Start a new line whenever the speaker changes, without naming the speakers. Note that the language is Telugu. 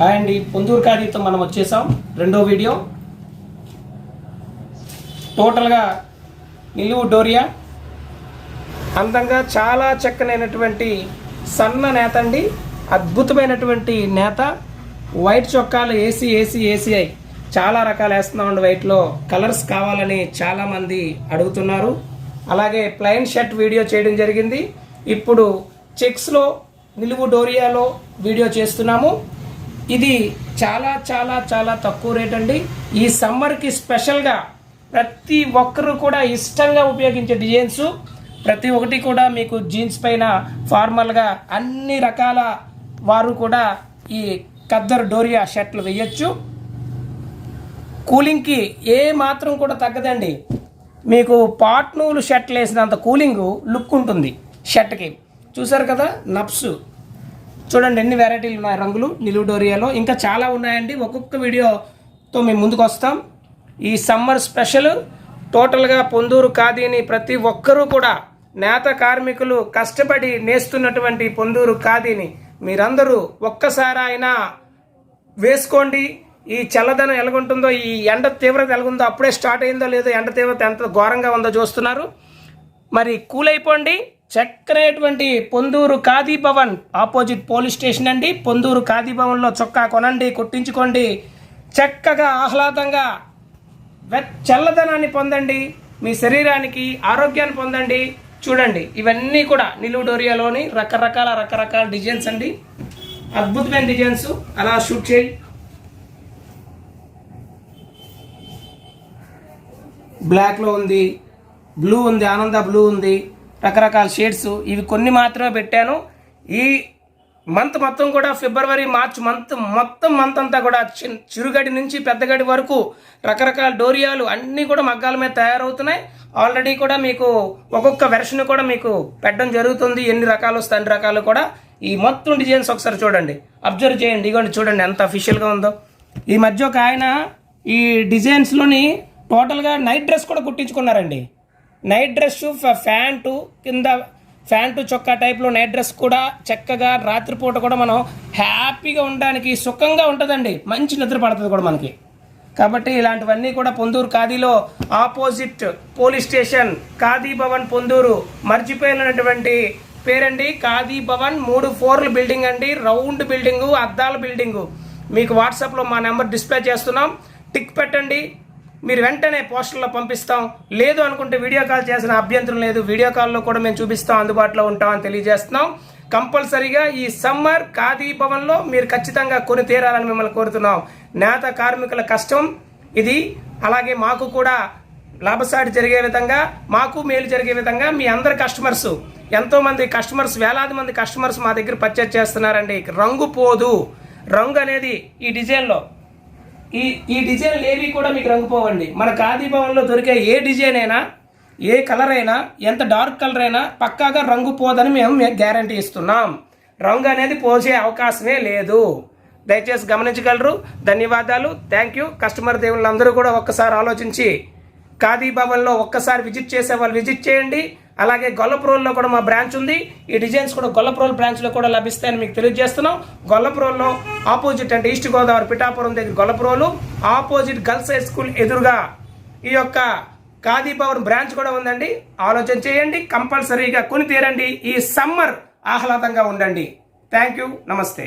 హాయ్ అండి పొందూరు ఖాదీతో మనం వచ్చేసాం. రెండో వీడియో. టోటల్గా నిలువు డోరియా. అందంగా చాలా చక్కనైనటువంటి సన్న నేత అండి. అద్భుతమైనటువంటి నేత. వైట్ చొక్కాలు ఏసీ ఏసీ ఏసీఐ చాలా రకాలు వేస్తున్నామండి వైట్లో. కలర్స్ కావాలని చాలామంది అడుగుతున్నారు. అలాగే ప్లెయిన్ షర్ట్ వీడియో చేయడం జరిగింది. ఇప్పుడు చెక్స్లో నిలువు డోరియాలో వీడియో చేస్తున్నాము. ఇది చాలా చాలా చాలా తక్కువ రేట్ అండి. ఈ సమ్మర్కి స్పెషల్గా ప్రతి ఒక్కరు కూడా ఇష్టంగా ఉపయోగించే డిజైన్స్ ప్రతి ఒక్కటి కూడా మీకు జీన్స్ పైన ఫార్మల్గా అన్ని రకాల వారు కూడా ఈ కద్దరు డోరియా షర్ట్లు వేయచ్చు. కూలింగ్కి ఏ మాత్రం కూడా తగ్గదండి. మీకు పాట్నూలు షర్ట్లు వేసినంత కూలింగ్ లుక్ ఉంటుంది షర్ట్కి. చూసారు కదా నప్సు. చూడండి ఎన్ని వెరైటీలు ఉన్నాయి? రంగులు నిలువు డోరియాలో ఇంకా చాలా ఉన్నాయండి. ఒక్కొక్క వీడియోతో మేము ముందుకు వస్తాం. ఈ సమ్మర్ స్పెషల్ టోటల్గా పొందూరు ఖాదీని ప్రతి ఒక్కరూ కూడా నేత కార్మికులు కష్టపడి నేస్తున్నటువంటి పొందూరు ఖాదీని మీరందరూ ఒక్కసారి అయినా వేసుకోండి. ఈ చల్లదనం ఎలాగుంటుందో ఈ ఎండ తీవ్రత ఎలాగుందో అప్పుడే స్టార్ట్ అయిందో లేదో ఎండ తీవ్రత ఎంత ఘోరంగా ఉందో చూస్తున్నారు. మరి కూల్ అయిపోండి చక్కనేటువంటి Ponduru Khadi Bhavan opposite police station అండి. పొందూరు ఖాదీ భవన్లో చొక్కా కొనండి కుట్టించుకోండి. చక్కగా ఆహ్లాదంగా వె- చల్లదనాన్ని పొందండి. మీ శరీరానికి ఆరోగ్యాన్ని పొందండి. చూడండి ఇవన్నీ కూడా నిలువు డోరియాలోని రకరకాల రకరకాల డిజైన్స్ అండి. అద్భుతమైన డిజైన్స్. అలా షూట్ చేయి. బ్లాక్లో ఉంది బ్లూ ఉంది ఆనంద బ్లూ ఉంది. రకరకాల షేడ్స్. ఇవి కొన్ని మాత్రమే పెట్టాను. ఈ మంత్ మొత్తం కూడా ఫిబ్రవరి మార్చ్ మంత్ మొత్తం మంత్ అంతా కూడా చి చిరుగడి నుంచి పెద్దగడి వరకు రకరకాల డోరియాలు అన్నీ కూడా మగ్గాల మీద తయారవుతున్నాయి. ఆల్రెడీ కూడా మీకు ఒక్కొక్క వెర్షన్ కూడా మీకు పెట్టడం జరుగుతుంది. ఎన్ని రకాలు వస్తాయి అన్ని రకాలు కూడా. ఈ మొత్తం డిజైన్స్ ఒకసారి చూడండి. అబ్జర్వ్ చేయండి. ఇగోండి చూడండి ఎంత అఫీషియల్గా ఉందో. ఈ మధ్య ఒక ఆయన ఈ డిజైన్స్లోని టోటల్గా నైట్ డ్రెస్ కూడా కుట్టించుకున్నారండి. నైట్ డ్రెస్ ఫ్యాంటు కింద ఫ్యాంటు చొక్కా టైప్లో నైట్ డ్రెస్ కూడా చక్కగా రాత్రిపూట కూడా మనం హ్యాపీగా ఉండడానికి సుఖంగా ఉంటుందండి. మంచి నిద్ర పడుతుంది కూడా మనకి. కాబట్టి ఇలాంటివన్నీ కూడా Ponduru ఖాదీలో opposite police station Khadi Bhavan Ponduru మర్చిపోయినటువంటి పేరండి ఖాదీ భవన్. మూడు ఫ్లోర్ల బిల్డింగ్ అండి. రౌండ్ బిల్డింగు అద్దాల బిల్డింగు. మీకు వాట్సాప్లో మా నెంబర్ డిస్ప్లే చేస్తున్నాం. టిక్ పెట్టండి. మీరు వెంటనే పోస్టర్లో పంపిస్తాం. లేదు అనుకుంటే వీడియో కాల్ చేసిన అభ్యంతరం లేదు. వీడియో కాల్లో కూడా మేము చూపిస్తాం అందుబాటులో ఉంటామని తెలియజేస్తున్నాం. కంపల్సరీగా ఈ సమ్మర్ ఖాదీ భవన్లో మీరు ఖచ్చితంగా కొని తీరాలని మిమ్మల్ని కోరుతున్నాం. నేత కార్మికుల కష్టం ఇది. అలాగే మాకు కూడా లాభసాటి జరిగే విధంగా మాకు మేలు జరిగే విధంగా మీ అందరి కస్టమర్స్ ఎంతోమంది కస్టమర్స్ వేలాది మంది కస్టమర్స్ మా దగ్గర పర్చేజ్ చేస్తున్నారండి. రంగు పోదు. రంగు అనేది ఈ డిజైన్లో ఈ ఈ డిజైన్లు ఏవి కూడా మీకు రంగుపోవండి మన ఖాదీ భవన్లో దొరికే ఏ డిజైన్ అయినా ఏ కలర్ అయినా ఎంత డార్క్ కలర్ అయినా పక్కాగా రంగు పోదని మేము గ్యారంటీ ఇస్తున్నాం. రంగు అనేది పోసే అవకాశమే లేదు. దయచేసి గమనించగలరు. ధన్యవాదాలు. థ్యాంక్ యూ కస్టమర్ దేవుళ్ళందరూ కూడా ఒక్కసారి ఆలోచించి ఖాదీ భవన్లో ఒక్కసారి విజిట్ చేసే వాళ్ళు విజిట్ చేయండి. అలాగే గొల్లపురంలో కూడా మా బ్రాంచ్ ఉంది. ఈ డిజైన్స్ కూడా గొల్లపురం బ్రాంచ్లో కూడా లభిస్తాయని మీకు తెలియజేస్తున్నాం. గొల్లపురంలో ఆపోజిట్ అంటే ఈస్ట్ గోదావరి పిఠాపురం దగ్గర గొల్లపురంలు ఆపోజిట్ గర్ల్స్ హై స్కూల్ ఎదురుగా ఈ యొక్క ఖాదీ భవన్ బ్రాంచ్ కూడా ఉందండి. ఆలోచన చేయండి కంపల్సరీగా కొని తీరండి. ఈ సమ్మర్ ఆహ్లాదంగా ఉండండి. థ్యాంక్ యూ నమస్తే.